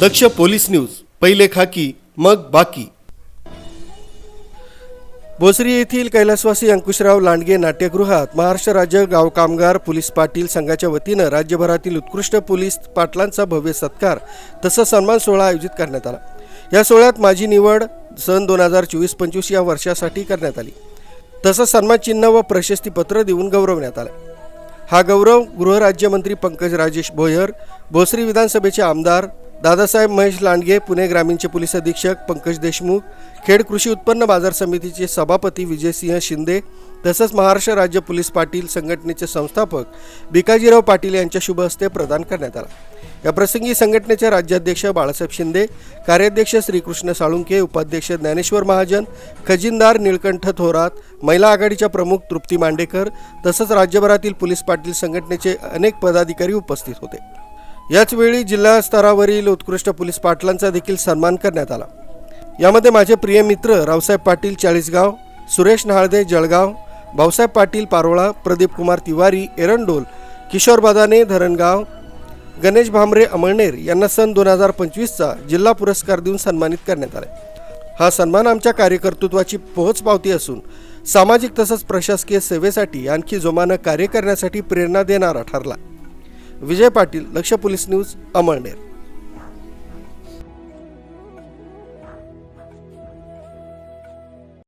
दक्ष police news पहिले खाकी मग बाकी. भोसरी येथील कैलासवासी अंकुशराव लांडगे नाट्यगृहात महाराष्ट्र राज्य गाव कामगार पोलीस पाटील संघाच्या वतीनं राज्यभरातील उत्कृष्ट पोलीस पाटलांचा भव्य सत्कार तसा सन्मान सोहळा आयोजित करण्यात आला. या सोहळ्यात माझी निवड सन दोन हजार चोवीस पंचवीस या वर्षासाठी करण्यात आली. तसं सन्मान चिन्ह व प्रशस्तीपत्र देऊन गौरवण्यात आलं. हा गौरव गृहराज्यमंत्री पंकज राजेश भोयर भोसरी विधानसभेचे आमदार दादासाहेब महेश लांडगे पुणे ग्रामीणचे पोलीस अधीक्षक पंकज देशमुख खेड कृषी उत्पन्न बाजार समितीचे सभापती विजयसिंह शिंदे तसंच महाराष्ट्र राज्य पोलीस पाटील संघटनेचे संस्थापक भिकाजीराव पाटील यांच्या शुभ हस्ते प्रदान करण्यात आला. या प्रसंगी संघटनेचे राज्याध्यक्ष बाळासाहेब शिंदे कार्याध्यक्ष श्रीकृष्ण साळुंके उपाध्यक्ष ज्ञानेश्वर महाजन खजिनदार निळकंठ थोरात महिला आघाडीच्या प्रमुख तृप्ती मांडेकर तसंच राज्यभरातील पोलीस पाटील संघटनेचे अनेक पदाधिकारी उपस्थित होते. याचवेळी जिल्हा स्तरावरील उत्कृष्ट पोलीस पाटलांचा देखील सन्मान करण्यात आला. यामध्ये माझे प्रिय मित्र रावसाहेब पाटील चाळीसगाव सुरेश नाळदे जळगाव भाऊसाहेब पाटील पारोळा प्रदीप कुमार तिवारी एरंडोल किशोर बदाने धरणगाव गणेश भामरे अमळनेर यांना सन दोन हजार पंचवीसचा जिल्हा पुरस्कार देऊन सन्मानित करण्यात आला. हा सन्मान आमच्या कार्यकर्तृत्वाची पोहोचपावती असून सामाजिक तसंच प्रशासकीय सेवेसाठी आणखी जोमानं कार्य करण्यासाठी प्रेरणा देणारा ठरला. विजय पाटील लक्ष पोलीस न्यूज अमळनेर.